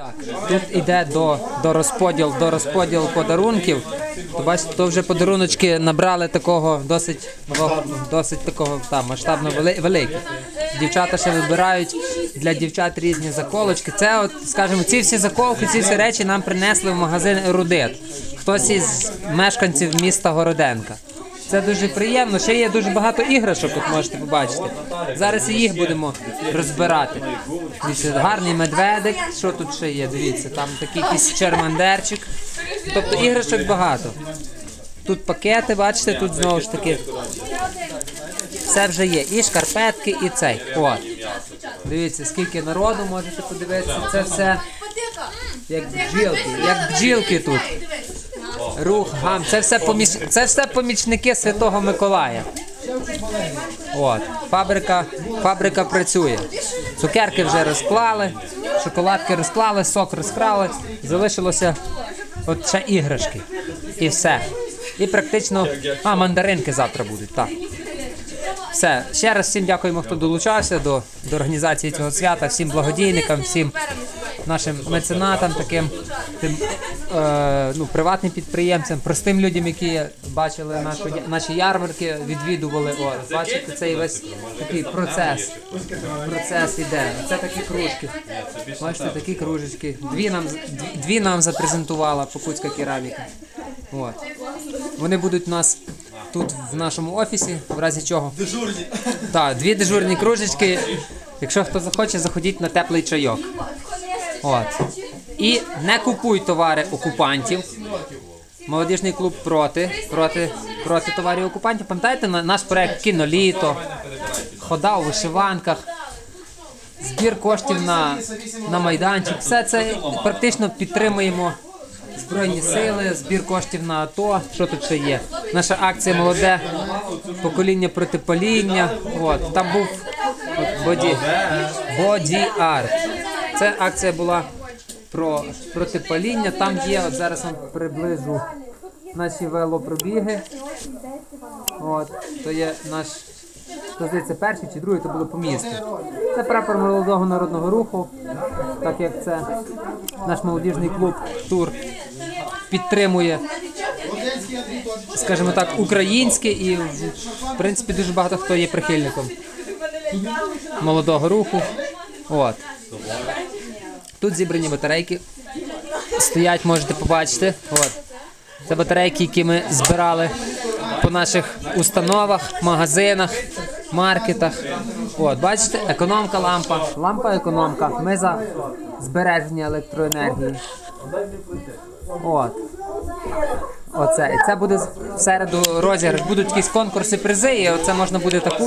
Так, тут іде до, до розподіл, до розподіл подарунків. То бачите, то вже подаруночки набрали такого досить досить такого там масштабно вели- великих. Дівчата ще вибирають для дівчат різні заколочки. Це, от, скажімо, ці всі заколки, ці всі речі нам принесли в магазин Ерудит. Хтось із мешканців міста Городенка. Це дуже приємно. Ще є дуже багато іграшок, от можете побачити. Зараз і їх будемо розбирати. Дивіться, гарний медведик. Що тут ще є? Дивіться, там такий якийсь чермандерчик. Тобто іграшок багато. Тут пакети, бачите, тут знову ж таки. Все вже є. І шкарпетки, і цей. От. Дивіться, скільки народу можете подивитися. Це все як бджілки, як бджілки тут. Рух, гам. Це все, поміч... це все помічники Святого Миколая. От. Фабрика, фабрика працює. Цукерки вже розклали, шоколадки розклали, сок розкрали. Залишилося от ще іграшки. І все. І практично. А, мандаринки завтра будуть, так. Все, ще раз всім дякуємо, хто долучався до, до організації цього свята, всім благодійникам, всім нашим меценатам, таким тим, е, ну, приватним підприємцям, простим людям, які бачили нашу, наші ярмарки, відвідували. О, бачите, цей весь такий процес. Процес іде. Це такі кружки. Бачите, такі кружечки. Дві нам, дві, нам запрезентувала Покутська кераміка. От. Вони будуть у нас тут в нашому офісі, в разі чого. Дежурні. Так, дві дежурні кружечки. Якщо хто захоче, заходіть на теплий чайок. От. І не купуй товари окупантів. Молодіжний клуб проти, проти, проти товарів окупантів. Пам'ятаєте на- наш проект Кіноліто, хода у вишиванках, збір коштів на, на майданчик. Все це практично підтримуємо Збройні сили, збір коштів на АТО. Що тут ще є? Наша акція молоде покоління проти паління. От там був от, боді, боді арт. Це акція була про протипаління. Там є, от зараз вам приближу наші велопробіги. От, то є наш, то здається, перший чи другий, то було по місту. Це прапор молодого народного руху, так як це наш молодіжний клуб тур підтримує, скажімо так, українське і в принципі дуже багато хто є прихильником молодого руху. От. Тут зібрані батарейки. Стоять, можете побачити. От. Це батарейки, які ми збирали по наших установах, магазинах, маркетах. От, бачите, економка лампа. Лампа економка. Ми за збереження електроенергії. От. Оце. І це буде в середу розіграш. Будуть якісь конкурси, призи, і оце можна буде таку.